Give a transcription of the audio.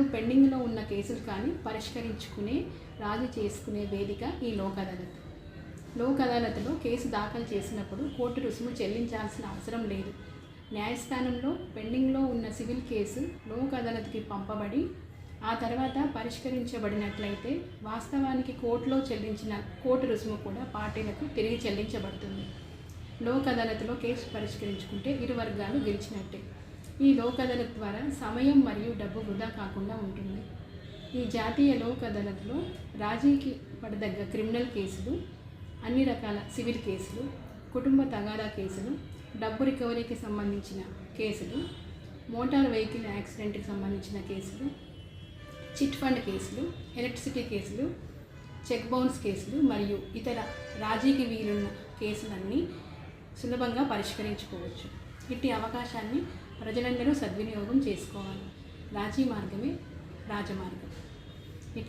పెండింగ్లో ఉన్న కేసులు కానీ పరిష్కరించుకునే రాజీ చేసుకునే వేదిక ఈ లోక్ అదాలత్ లోక్ అదాలత్లో కేసు దాఖలు చేసినప్పుడు కోర్టు రుసుము చెల్లించాల్సిన అవసరం లేదు. న్యాయస్థానంలో పెండింగ్లో ఉన్న సివిల్ కేసు లోక్ అదాలత్కి పంపబడి ఆ తర్వాత పరిష్కరించబడినట్లయితే వాస్తవానికి కోర్టులో చెల్లించిన కోర్టు రుసుము కూడా పార్టీలకు తిరిగి చెల్లించబడుతుంది. లోక్ అదాలత్లో కేసు పరిష్కరించుకుంటే ఇరు వర్గాలు గెలిచినట్టే. ఈ లోక్ ద్వారా సమయం మరియు డబ్బు వృధా కాకుండా ఉంటుంది. ఈ జాతీయ లోక్ అదాలత్లో రాజీకి పడదగ్గ క్రిమినల్ కేసులు అన్ని రకాల సివిల్ కేసులు కుటుంబ తగాదా కేసులు డబ్బు రికవరీకి సంబంధించిన కేసులు మోటార్ వెహికల్ యాక్సిడెంట్కి సంబంధించిన కేసులు చిట్ ఫండ్ కేసులు ఎలక్ట్రిసిటీ కేసులు చెక్ బౌన్స్ కేసులు మరియు ఇతర రాజీకి వీలున్న కేసులన్నీ సులభంగా పరిష్కరించుకోవచ్చు. ఇట్టి అవకాశాన్ని ప్రజలందరూ సద్వినియోగం చేసుకోవాలి. రాజీ మార్గమే రాజమార్గం.